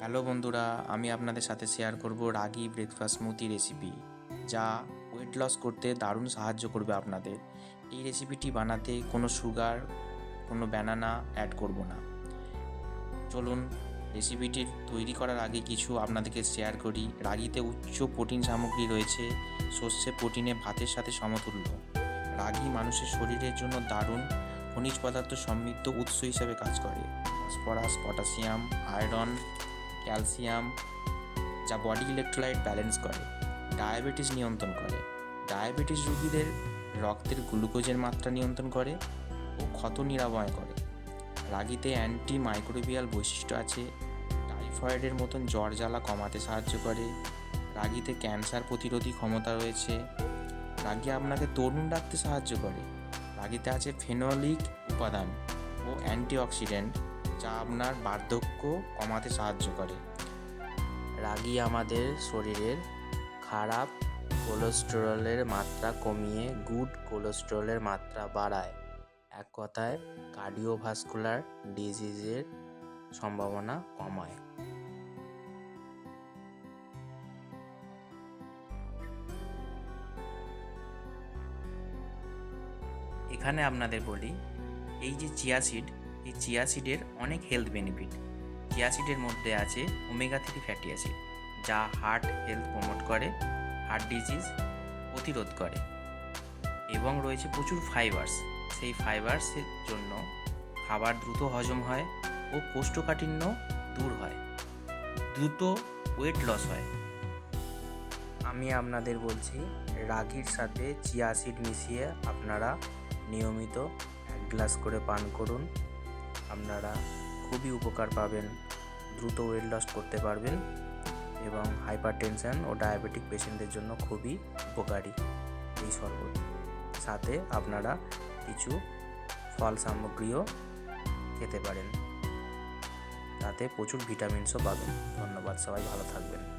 Hello বন্ধুরা, আমি আপনাদের সাথে শেয়ার করব রাগি ব্রেকফাস্ট স্মুতি রেসিপি যা ওয়েট লস করতে দারুণ সাহায্য করবে আপনাদের। এই রেসিপিটি বানাতে কোনো সুগার কোনো ব্যানানা অ্যাড করব না। চলুন রেসিপিটি তৈরি করার আগে কিছু আপনাদেরকে শেয়ার করি। রাগিতে উচ্চ প্রোটিন সামগ্রী রয়েছে, সর্ষে প্রোটিনে ভাতের সাথে সমতুল্য। রাগি মানুষের শরীরের জন্য দারুণ, খনিজ পদার্থ সমৃদ্ধ উৎস হিসেবে কাজ করে। ফসফরাস, পটাশিয়াম, আয়রন ক্যালসিয়াম যা বডি ইলেকট্রোলাইট ব্যালেন্স করে, ডায়াবেটিস নিয়ন্ত্রণ করে, ডায়াবেটিস রোগীদের রক্তের গ্লুকোজের মাত্রা নিয়ন্ত্রণ করে ও ক্ষত নিরাময় করে। রাগিতে অ্যান্টি মাইক্রোবিয়াল বৈশিষ্ট্য আছে, টাইফয়েডের মতন জ্বর জ্বালা কমাতে সাহায্য করে, রাগিতে ক্যান্সার প্রতিরোধী ক্ষমতা রয়েছে, রাগি আপনাকে তরুণ রাখতে সাহায্য করে, রাগিতে আছে ফেনোলিক উপাদান ও অ্যান্টিঅক্সিডেন্ট। যা আপনার বার্ধক্য কমাতে সাহায্য করে। রাগি আমাদের শরীরের খারাপ কোলেস্টেরলের মাত্রা কমিয়ে গুড কোলেস্টেরলের মাত্রা বাড়ায়। এক কথায়, কার্ডিওভাস্কুলার ডিজিজের সম্ভাবনা কমায়। এখানে আপনাদের বলি, এই যে চিয়া সিড এই চিয়া সিডের অনেক হেলথ বেনিফিট চিয়া সিডের মধ্যে আছে ওমেগা থ্রি ফ্যাটি অ্যাসিড যা হার্ট হেলথ প্রমোট করে হার্ট ডিজিজ প্রতিরোধ করে। এবং রয়েছে প্রচুর ফাইবার্স সেই ফাইবার্সের জন্য খাবার দ্রুত হজম হয় ও কোষ্ঠকাঠিন্য দূর হয়। দ্রুত ওয়েট লস হয়। আমি আপনাদের বলছি, রাগির সাথে চিয়া সিড মিশিয়ে আপনারা নিয়মিত এক গ্লাস করে পান করুন। আপনারা খুবই উপকার পাবেন, দ্রুত ওয়েট লস করতে পারবেন এবং হাইপার টেনশন ও ডায়াবেটিক পেশেন্টদের জন্য খুবই উপকারী এই শরবত। সাথে আপনারা কিছু ফল সামগ্রীও খেতে পারেন। তাতে প্রচুর ভিটামিনসও পাবেন। ধন্যবাদ, সবাই ভালো থাকবেন।